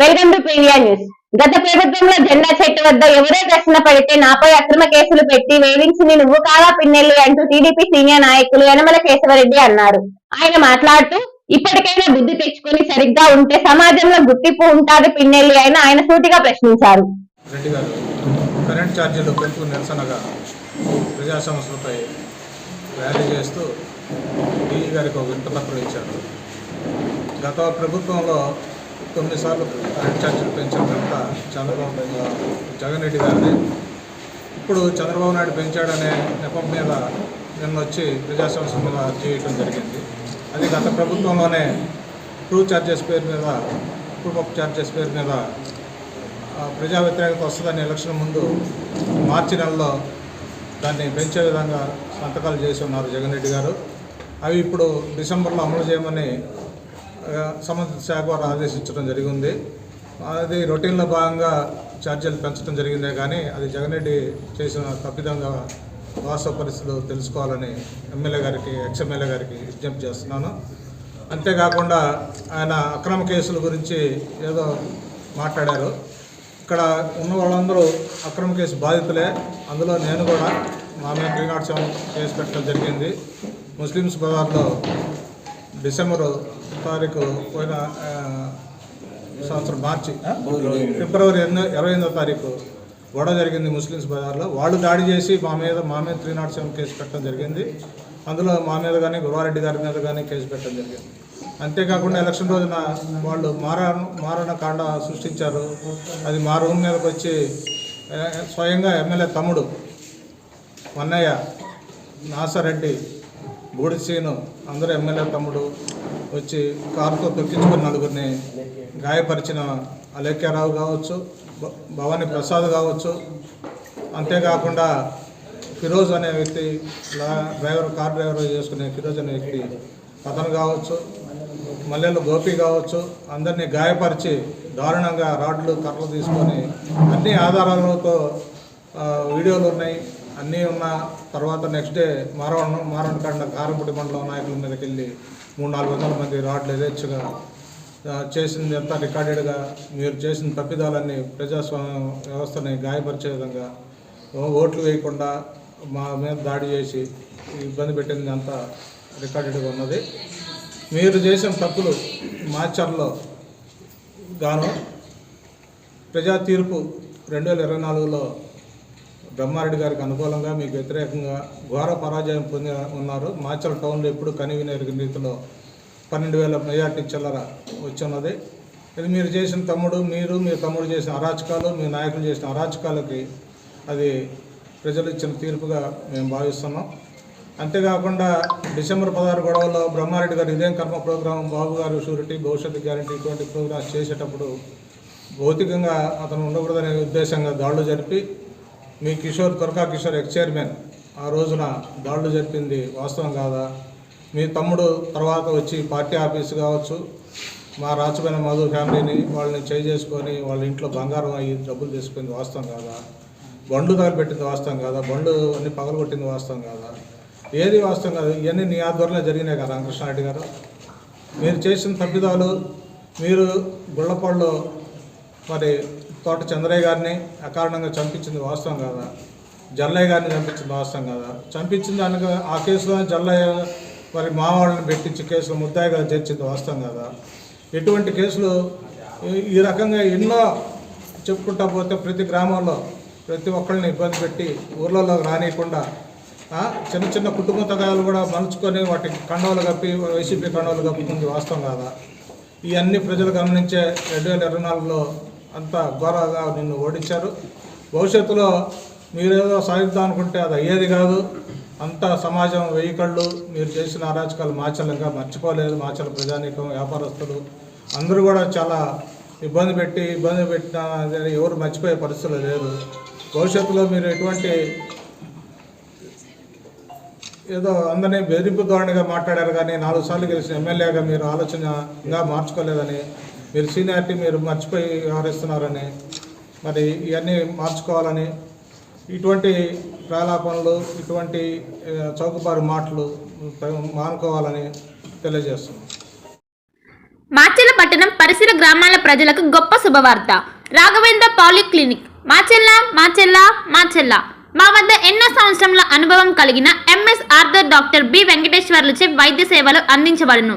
Welcome to news గత ప్రభుత్వంలో జెండా చెట్టు వద్ద ఎవరో ప్రశ్న పడితే నాపై అక్రమ కేసులు పెట్టి వేధించింది నువ్వు కాదా పిన్నెల్లి అంటూ టీడీపీ సీనియర్ నాయకులు యనమల కేశవరెడ్డి అన్నారు. ఆయన మాట్లాడుతూ ఇప్పటికైనా బుద్ధి తెచ్చుకొని సరిగ్గా ఉంటే సమాజంలో గుర్తింపు ఉంటాది పిన్నెల్లి అని ఆయన సూటిగా ప్రశ్నించారు. కరెంట్ ఛార్జీలు పెంపు నిరసనగా ప్రజా సమస్యలపై ర్యాలీ చేస్తూ డీఈ గారికి ఒక వింతపత్రం ఇచ్చారు. గత ప్రభుత్వంలో కొన్నిసార్లు సార్లు ఛార్జీలు పెంచిన చంద్రబాబు జగన్ రెడ్డి గారిని ఇప్పుడు చంద్రబాబు నాయుడు పెంచాడనే నెపం మీద నిన్న వచ్చి ప్రజా మీద చేయటం జరిగింది. అది గత ప్రభుత్వంలోనే ట్రూ ఛార్జెస్ పేరు మీద ప్రూఫ్ ఆఫ్ ఛార్జెస్ పేరు మీద ప్రజా వ్యతిరేకత వస్తుందని ఎలక్షన్ ముందు మార్చి నెలలో దాన్ని పెంచే విధంగా సంతకాలు చేసి ఉన్నారు జగన్ రెడ్డి గారు. అవి ఇప్పుడు డిసెంబర్లో అమలు చేయమని సంబంధిత శాఖ వారు ఆదేశించడం జరిగింది. అది రొటీన్లో భాగంగా ఛార్జీలు పెంచడం జరిగిందే కానీ అది జగన్ రెడ్డి చేసిన తప్పిదంగా వాస్తవ పరిస్థితులు తెలుసుకోవాలని ఎమ్మెల్యే గారికి ఎక్స్ఎమ్మెల్యే గారికి విజ్ఞప్తి చేస్తున్నాను. అంతేకాకుండా ఆయన అక్రమ కేసుల గురించి ఏదో మాట్లాడారు. ఇక్కడ ఉన్న వాళ్ళందరూ అక్రమ కేసు బాధితులే. అందులో నేను కూడా మా మీద త్రీ నాట్ సెవెన్ కేసు పెట్టడం జరిగింది. ముస్లిమ్స్ బజార్లో డిసెంబరు తారీఖు పోయిన సంవత్సరం మార్చి ఫిబ్రవరి ఎన్నో ఇరవై ఎనిమిదో తారీఖు గొడవ జరిగింది ముస్లిమ్స్ బజార్లో. వాళ్ళు దాడి చేసి మా మీద మా మీద త్రీ నాట్ సెవెన్ కేసు పెట్టడం జరిగింది. అందులో మా మీద కానీ గురవారెడ్డి గారి మీద కానీ కేసు పెట్టడం జరిగింది. అంతేకాకుండా ఎలక్షన్ రోజున వాళ్ళు మారా మారణ కాండ సృష్టించారు. అది మా రూమ్ మీదకి వచ్చి స్వయంగా ఎమ్మెల్యే తమ్ముడు మన్నయ్య నాసరెడ్డి బూడిసీను అందరూ ఎమ్మెల్యే తమ్ముడు వచ్చి కారుతో తొక్కించుకుని నలుగురిని గాయపరిచిన అలేఖ్యారావు కావచ్చు భ- భవానీ ప్రసాద్ కావచ్చు. అంతేకాకుండా ఫిరోజ్ అనే వ్యక్తి లా- డ్రైవర్ కార్ డ్రైవర్ చేసుకునే ఫిరోజ్ అనే వ్యక్తి అతను కావచ్చు మల్లెలు గోపి కావచ్చు అందరినీ గాయపరిచి దారుణంగా రాడ్లు కర్రలు తీసుకొని అన్ని ఆధారాలతో వీడియోలు ఉన్నాయి. అన్నీ ఉన్న తర్వాత నెక్స్ట్ డే మారవణ మారవణకాండ కారంపూడి మండలం నాయకుల మీదకి వెళ్ళి మూడు నాలుగు వందల మంది రాడ్లు యథేచ్ఛగా చేసింది అంతా రికార్డెడ్గా మీరు చేసిన తప్పిదాలన్నీ ప్రజాస్వామ్య వ్యవస్థని గాయపరిచే విధంగా ఓట్లు వేయకుండా మా మీద దాడి చేసి ఇబ్బంది పెట్టింది అంతా రికార్డెడ్గా ఉన్నది. మీరు చేసిన తప్పులు మాచర్లో గాను ప్రజా తీర్పు రెండు వేల ఇరవై నాలుగులో బ్రహ్మారెడ్డి గారికి అనుకూలంగా మీకు వ్యతిరేకంగా ఘోర పరాజయం పొంది ఉన్నారు. మాచల్ టౌన్లో ఎప్పుడు కనివిన రీతిలో పన్నెండు వేల మెజార్టీ చిల్లర వచ్చిన్నది ఇది మీరు చేసిన తమ్ముడు మీరు మీ తమ్ముడు చేసిన అరాచకాలు మీ నాయకులు చేసిన అరాచకాలకి అది ప్రజలు ఇచ్చిన తీర్పుగా మేము భావిస్తున్నాం. అంతేకాకుండా డిసెంబర్ పదహారు గొడవలో బ్రహ్మారెడ్డి గారు ఇదేం కర్మ ప్రోగ్రాం బాబు గారు షూరిటీ భవిష్యత్తు గ్యారంటీ ఇటువంటి ప్రోగ్రామ్స్ చేసేటప్పుడు భౌతికంగా అతను ఉండకూడదనే ఉద్దేశంగా దాడులు జరిపి మీ కిషోర్ త్వరకా కిషోర్ ఎక్స్ చైర్మన్. ఆ రోజున దాడులు జరిపింది వాస్తవం కాదా? మీ తమ్ముడు తర్వాత వచ్చి పార్టీ ఆఫీస్ కావచ్చు మా రాచమైన మధు ఫ్యామిలీని వాళ్ళని చేయి చేసుకొని వాళ్ళ ఇంట్లో బంగారం అయ్యి డబ్బులు తీసుకుంది వాస్తవం కాదా? బండ్లు తగలబెట్టింది వాస్తవం కాదా? బండ్లు అన్ని పగలగొట్టింది వాస్తవం కాదా? ఏది వాస్తవం కాదు ఇవన్నీ నీ ఆధ్వర్యంలో జరిగినాయి కదా రామకృష్ణారెడ్డి గారు. మీరు చేసిన తప్పిదాలు మీరు గుళ్ళపళ్ళు మరి తోట చంద్రయ్య గారిని అకారణంగా చంపించింది వాస్తవం కాదా? జల్లయ్య గారిని చంపించింది వాస్తవం కాదా? చంపించిన దానికి ఆ కేసులో జల్లయ్య మరి మావాళ్ళని పెట్టించి కేసులు ముద్దాయిగా చేర్చింది వాస్తవం కాదా? ఎటువంటి కేసులు ఈ- రకంగా ఎన్నో చెప్పుకుంటా పోతే ప్రతి గ్రామంలో ప్రతి ఒక్కరిని ఇబ్బంది పెట్టి ఊర్లలో రానియకుండా చిన్న చిన్న కుటుంబ తగాలు కూడా మలుచుకొని వాటి కండవలు కప్పి వైసీపీ కండవలు కప్పుకుంది వాస్తవం కాదా? ఇవన్నీ ప్రజలు గమనించే రెండు వేల ఇరవై నాలుగులో అంత ఘోరగా నిన్ను ఓడించారు. భవిష్యత్తులో మీరేదో సాధిద్దాం అనుకుంటే అది అయ్యేది కాదు. అంత సమాజం వెయ్యి కళ్ళు. మీరు చేసిన అరాచకాలు మాచలంగా మర్చిపోలేదు మాచల ప్రజానీకం వ్యాపారస్తులు. అందరూ కూడా చాలా ఇబ్బంది పెట్టి ఇబ్బంది పెట్టిన ఎవరు మర్చిపోయే పరిస్థితులు లేదు భవిష్యత్తులో మీరు ఎటువంటి ఏదో అందరినీ బెదిరింపు ధోరణిగా మాట్లాడారు కానీ నాలుగు సార్లు గెలిచిన ఎమ్మెల్యేగా మీరు ఆలోచనగా మార్చుకోలేదని మీరు సీనియారిటీ మీరు మర్చిపోయి వ్యవహరిస్తున్నారని మరి ఇవన్నీ మార్చుకోవాలని ఇటువంటి ప్రలాపనలు ఇటువంటి చౌకబారు మాటలు మానుకోవాలని తెలియజేస్తున్నాం. మాచెల్ల పట్టణం పరిసర గ్రామాల ప్రజలకు గొప్ప శుభవార్త. రాఘవేంద్ర పాలిక్లినిక్. మాచెల్ల మాచెల్ల మాచెల్ల మా వద్ద ఎన్నో సంవత్సరముల అనుభవం కలిగిన ఎంఎస్ ఆర్థర్ డాక్టర్ బి వెంకటేశ్వర్లచే వైద్య సేవలు అందించబడును.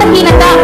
ตะกี้นะเจ้า